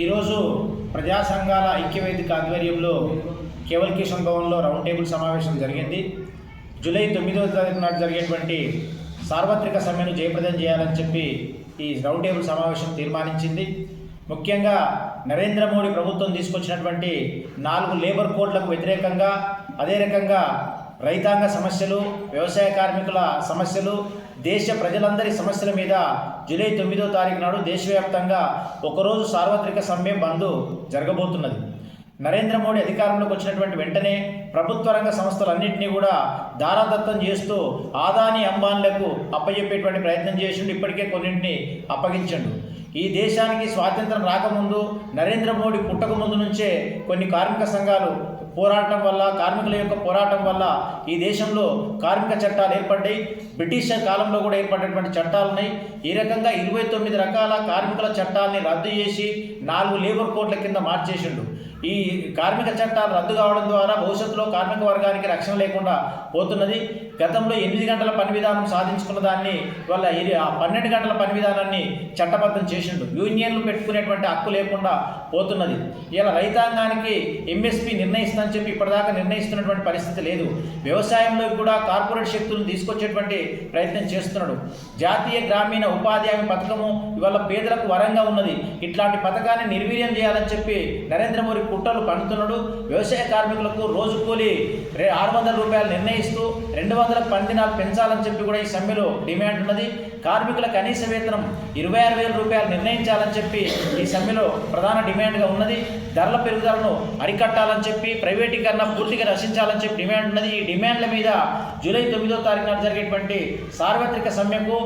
ఈరోజు ప్రజా సంఘాల ఐక్యవేదిక ఆధ్వర్యంలో కేవల్ కిషన్ భవన్లో రౌండ్ టేబుల్ సమావేశం జరిగింది. జూలై తొమ్మిదవ తారీఖు నాడు జరిగేటువంటి సార్వత్రిక సమ్మెను జయప్రదం చేయాలని చెప్పి ఈ రౌండ్ టేబుల్ సమావేశం తీర్మానించింది. ముఖ్యంగా నరేంద్ర మోడీ ప్రభుత్వం తీసుకొచ్చినటువంటి నాలుగు లేబర్ కోడ్లకు వ్యతిరేకంగా అదే రకంగా రైతాంగ సమస్యలు వ్యవసాయ కార్మికుల సమస్యలు దేశ ప్రజలందరి సమస్యల మీద జూలై తొమ్మిదో తారీఖు నాడు దేశవ్యాప్తంగా ఒకరోజు సార్వత్రిక సమ్మె బంద్ జరగబోతున్నది. నరేంద్ర మోడీ అధికారంలోకి వచ్చినటువంటి వెంటనే ప్రభుత్వ రంగ సంస్థలన్నింటినీ కూడా దారాదత్తం చేస్తూ ఆదాని అంబాన్లకు అప్పచెప్పేటువంటి ప్రయత్నం చేసిండు. ఇప్పటికే కొన్నింటిని అప్పగించండు. ఈ దేశానికి స్వాతంత్రం రాకముందు నరేంద్ర మోడీ పుట్టక ముందు నుంచే కొన్ని కార్మిక సంఘాలు పోరాటం వల్ల కార్మికుల యొక్క పోరాటం వల్ల ఈ దేశంలో కార్మిక చట్టాలు ఏర్పడ్డాయి. బ్రిటిష్ కాలంలో కూడా ఏర్పడినటువంటి చట్టాలు ఉన్నాయి. ఈ రకంగా ఇరవై తొమ్మిది రకాల కార్మికుల చట్టాలని రద్దు చేసి నాలుగు లేబర్ కోడ్ల కింద మార్చేసిండు. ఈ కార్మిక చట్టాలు రద్దు కావడం ద్వారా భవిష్యత్తులో కార్మిక వర్గానికి రక్షణ లేకుండా పోతున్నది. గతంలో ఎనిమిది గంటల పని విధానం సాధించుకున్న దాన్ని వల్ల పన్నెండు గంటల పని విధానాన్ని చట్టబద్ధం చేసిండు. యూనియన్లు పెట్టుకునేటువంటి హక్కు లేకుండా పోతున్నది. ఇలా రైతాంగానికి ఎంఎస్పి నిర్ణయిస్తుందని చెప్పి ఇప్పటిదాకా నిర్ణయిస్తున్నటువంటి పరిస్థితి లేదు. వ్యవసాయంలో కూడా కార్పొరేట్ శక్తులను తీసుకొచ్చేటువంటి ప్రయత్నం చేస్తున్నాడు. జాతీయ గ్రామీణ ఉపాధి హామీ పథకము ఇవాళ పేదలకు వరంగా ఉన్నది. ఇట్లాంటి పథకాన్ని నిర్వీర్యం చేయాలని చెప్పి నరేంద్ర మోడీ కుట్రలు పండుతున్నాడు వ్యవసాయ కార్మికులకు రోజు కూలి రే ఆరు వందల రూపాయలు నిర్ణయిస్తూ రెండు వందల పందినాలు పెంచాలని చెప్పి కూడా ఈ సమ్మెలో డిమాండ్ ఉన్నది. కార్మికుల కనీస వేతనం ఇరవై ఆరు వేల రూపాయలు నిర్ణయించాలని చెప్పి ఈ సమ్మెలో ప్రధాన డిమాండ్గా ఉన్నది. ధరల పెరుగుదలను అరికట్టాలని చెప్పి ప్రైవేటీకరణ పూర్తిగా రక్షించాలని చెప్పి డిమాండ్ ఉన్నది. ఈ డిమాండ్ల మీద జూలై తొమ్మిదో తారీఖు నాడు జరిగేటువంటి సార్వత్రిక సమ్మెకు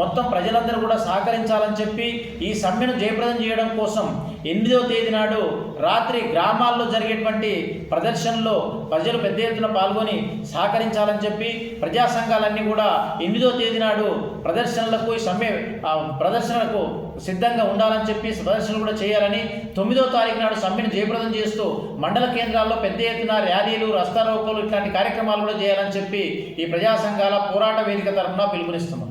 మొత్తం ప్రజలందరూ కూడా సహకరించాలని చెప్పి ఈ సమ్మెను జయప్రదం చేయడం కోసం ఎనిమిదవ తేదీ నాడు రాత్రి గ్రామాల్లో జరిగేటువంటి ప్రదర్శనలో ప్రజలు పెద్ద ఎత్తున పాల్గొని సహకరించాలని చెప్పి ప్రజా సంఘాలన్నీ కూడా ఎనిమిదో తేదీ నాడు ప్రదర్శనలకు సమ్మె ప్రదర్శనలకు సిద్ధంగా ఉండాలని చెప్పి ప్రదర్శనలు కూడా చేయాలని తొమ్మిదో తారీఖు నాడు సమ్మెను జయప్రదం చేస్తూ మండల కేంద్రాల్లో పెద్ద ఎత్తున ర్యాలీలు రస్తారోకోలు ఇట్లాంటి కార్యక్రమాలు కూడా చేయాలని చెప్పి ఈ ప్రజా సంఘాల పోరాట వేదిక తరఫున పిలుపునిస్తున్నాం.